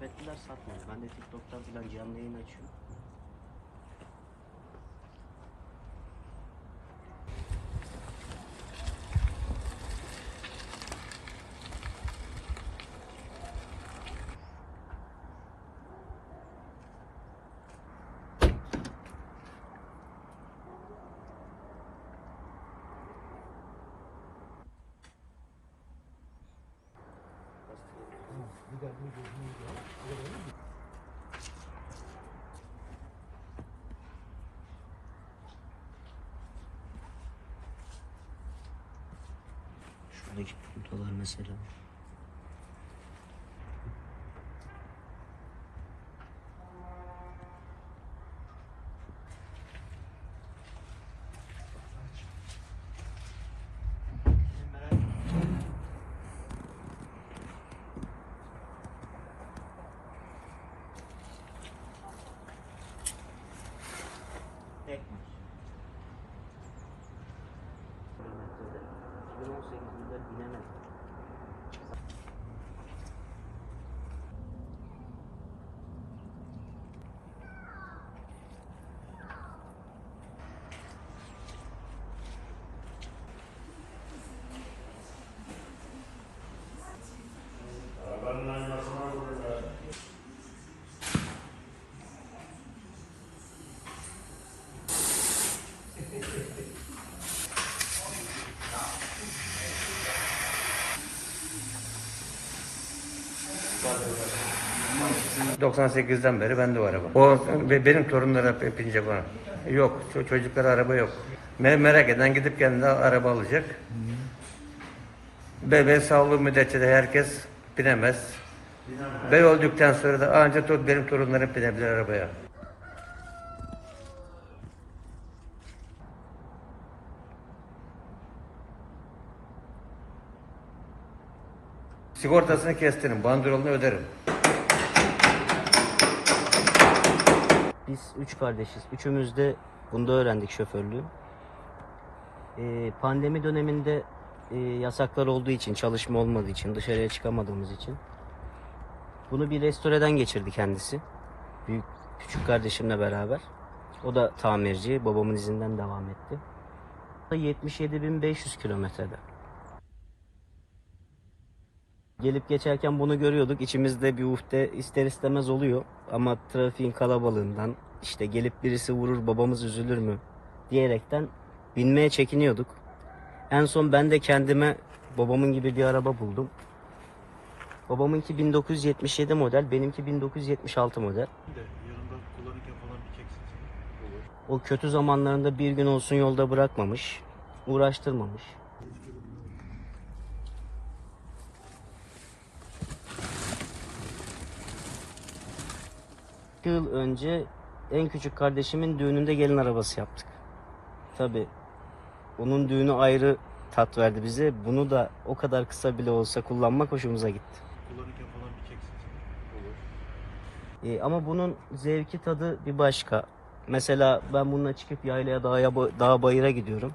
nasip ettiler satmadı. Ben de TikTok'tan falan canlı yayın açıyorum. Şuradaki puntolar mesela. Tek maç. Kilometrede. 2018'de binemez. 98'den beri bende o araba. O benim torunlara hep binecek ona. Yok, ço- çocuklara araba yok. Me- merak eden gidip kendine araba alacak. Ve ben sağlığı müddetçe de herkes binemez. Ben öldükten sonra da ancak benim torunlarım binebilir arabaya. Sigortasını kestirin, bandrolunu öderim. Biz üç kardeşiz. Üçümüz de bunda öğrendik şoförlüğü. Ee, pandemi döneminde e, yasaklar olduğu için, çalışma olmadığı için, dışarıya çıkamadığımız için bunu bir restoreden geçirdi kendisi. Büyük küçük kardeşimle beraber. O da tamirci, babamın izinden devam etti. 77.500 kilometrede. Gelip geçerken bunu görüyorduk. İçimizde bir uhde ister istemez oluyor. Ama trafiğin kalabalığından işte gelip birisi vurur babamız üzülür mü diyerekten binmeye çekiniyorduk. En son ben de kendime babamın gibi bir araba buldum. Babamınki 1977 model, benimki 1976 model. O kötü zamanlarında bir gün olsun yolda bırakmamış, uğraştırmamış. İki yıl önce en küçük kardeşimin düğününde gelin arabası yaptık. Tabi onun düğünü ayrı tat verdi bize. Bunu da o kadar kısa bile olsa kullanmak hoşumuza gitti. Kullanırken falan bir çeksin seni. Olur. Ee, ama bunun zevki tadı bir başka. Mesela ben bununla çıkıp yaylaya dağa, dağa bayıra gidiyorum.